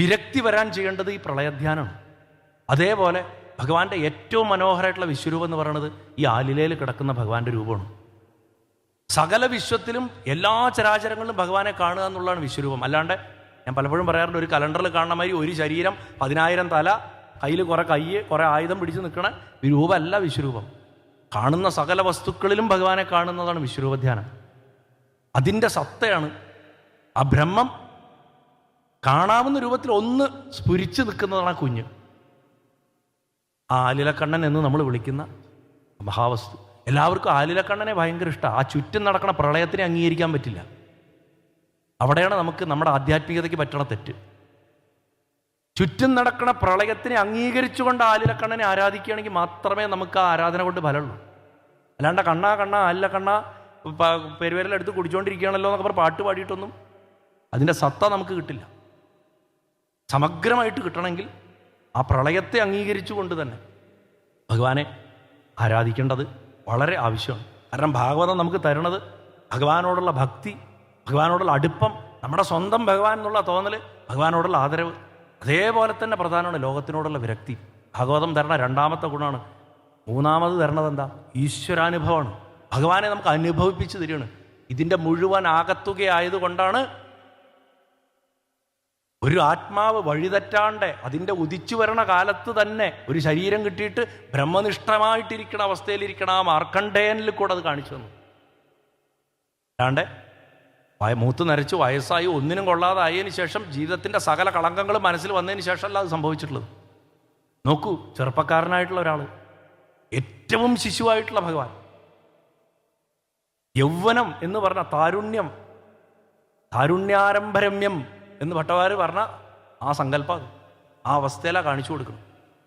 വിരക്തി വരാൻ ചെയ്യേണ്ടത് ഈ പ്രളയധ്യാനമാണ്. അതേപോലെ ഭഗവാന്റെ ഏറ്റവും മനോഹരമായിട്ടുള്ള വിശ്വരൂപം എന്ന് പറയുന്നത് ഈ ആലിലയിൽ കിടക്കുന്ന ഭഗവാന്റെ രൂപമാണ്. സകല വിശ്വത്തിലും എല്ലാ ചരാചരങ്ങളിലും ഭഗവാനെ കാണുക എന്നുള്ളതാണ് വിശ്വരൂപം. അല്ലാണ്ട് ഞാൻ പലപ്പോഴും പറയാറുണ്ട് ഒരു കലണ്ടറിൽ കാണുന്ന മാതിരി ഒരു ശരീരം പതിനായിരം തല കയ്യിൽ കുറെ കയ്യ് കുറെ ആയുധം പിടിച്ച് നിൽക്കണ രൂപമല്ല വിശ്വരൂപം. കാണുന്ന സകല വസ്തുക്കളിലും ഭഗവാനെ കാണുന്നതാണ് വിശ്വരൂപധ്യാനം. അതിന്റെ സത്തയാണ് ആ ബ്രഹ്മം കാണാവുന്ന രൂപത്തിൽ ഒന്ന് സ്ഫുരിച്ച് നിൽക്കുന്നതാണ് ആ കുഞ്ഞ്. ആ ആലിലക്കണ്ണൻ എന്ന് നമ്മൾ വിളിക്കുന്ന മഹാവസ്തു. എല്ലാവർക്കും ആലിലക്കണ്ണനെ ഭയങ്കര ഇഷ്ടമാണ് ആ ചുറ്റും നടക്കുന്ന പ്രളയത്തിനെ അംഗീകരിക്കാൻ പറ്റില്ല. അവിടെയാണ് നമുക്ക് നമ്മുടെ ആധ്യാത്മികതയ്ക്ക് പറ്റണ തെറ്റ്. ചുറ്റും നടക്കുന്ന പ്രളയത്തിനെ അംഗീകരിച്ചുകൊണ്ട് ആലിലക്കണ്ണനെ ആരാധിക്കുകയാണെങ്കിൽ മാത്രമേ നമുക്ക് ആ ആരാധന കൊണ്ട് ഫലമുള്ളൂ. അല്ലാണ്ട് കണ്ണാ കണ്ണ ആലില കണ്ണ പെരുവേരലെടുത്ത് കുടിച്ചുകൊണ്ടിരിക്കുകയാണല്ലോ എന്നൊക്കെ പറഞ്ഞ് പാട്ട് പാടിയിട്ടൊന്നും അതിന്റെ സത്ത നമുക്ക് കിട്ടില്ല. സമഗ്രമായിട്ട് കിട്ടണമെങ്കിൽ ആ പ്രളയത്തെ അംഗീകരിച്ചുകൊണ്ട് തന്നെ ഭഗവാനെ ആരാധിക്കേണ്ടത് വളരെ ആവശ്യമാണ്. കാരണം ഭാഗവതം നമുക്ക് തരുന്നത് ഭഗവാനോടുള്ള ഭക്തി ഭഗവാനോടുള്ള അടുപ്പം നമ്മുടെ സ്വന്തം ഭഗവാൻ എന്നുള്ള തോന്നൽ ഭഗവാനോടുള്ള ആദരവ് അതേപോലെ തന്നെ പ്രധാനമാണ് ലോകത്തിനോടുള്ള വിരക്തി. ഭാഗവതം തരണ രണ്ടാമത്തെ ഗുണമാണ്. മൂന്നാമത് തരണത് എന്താ? ഈശ്വരാനുഭവമാണ്. ഭഗവാനെ നമുക്ക് അനുഭവിപ്പിച്ച് തരികയാണ്. ഇതിന്റെ മുഴുവൻ ആകത്തുകയായതുകൊണ്ടാണ് ഒരു ആത്മാവ് വഴിതെറ്റാണ്ട് അതിന്റെ ഉദിച്ചു വരണ കാലത്ത് തന്നെ ഒരു ശരീരം കിട്ടിയിട്ട് ബ്രഹ്മനിഷ്ഠമായിട്ടിരിക്കണ അവസ്ഥയിലിരിക്കണ ആ മാർക്കണ്ഡേയനിൽ കൂടെ അത് കാണിച്ചു തന്നു. അല്ലാണ്ട് മൂത്ത് നരച്ചു വയസ്സായി ഒന്നിനും കൊള്ളാതായതിന് ശേഷം ജീവിതത്തിന്റെ സകല കളങ്കങ്ങളും മനസ്സിൽ വന്നതിന് ശേഷമല്ല അത് സംഭവിച്ചിട്ടുള്ളത്. നോക്കൂ ചെറുപ്പക്കാരനായിട്ടുള്ള ഒരാൾ ഏറ്റവും ശിശുവായിട്ടുള്ള ഭഗവാൻ. യൗവനം എന്ന് പറഞ്ഞ താരുണ്യം താരുണ്യാരംഭരമ്യം എന്ന് ഭട്ടവാര് പറഞ്ഞ ആ സങ്കല്പം ആ അവസ്ഥയിലാണ് കാണിച്ചു കൊടുക്കണം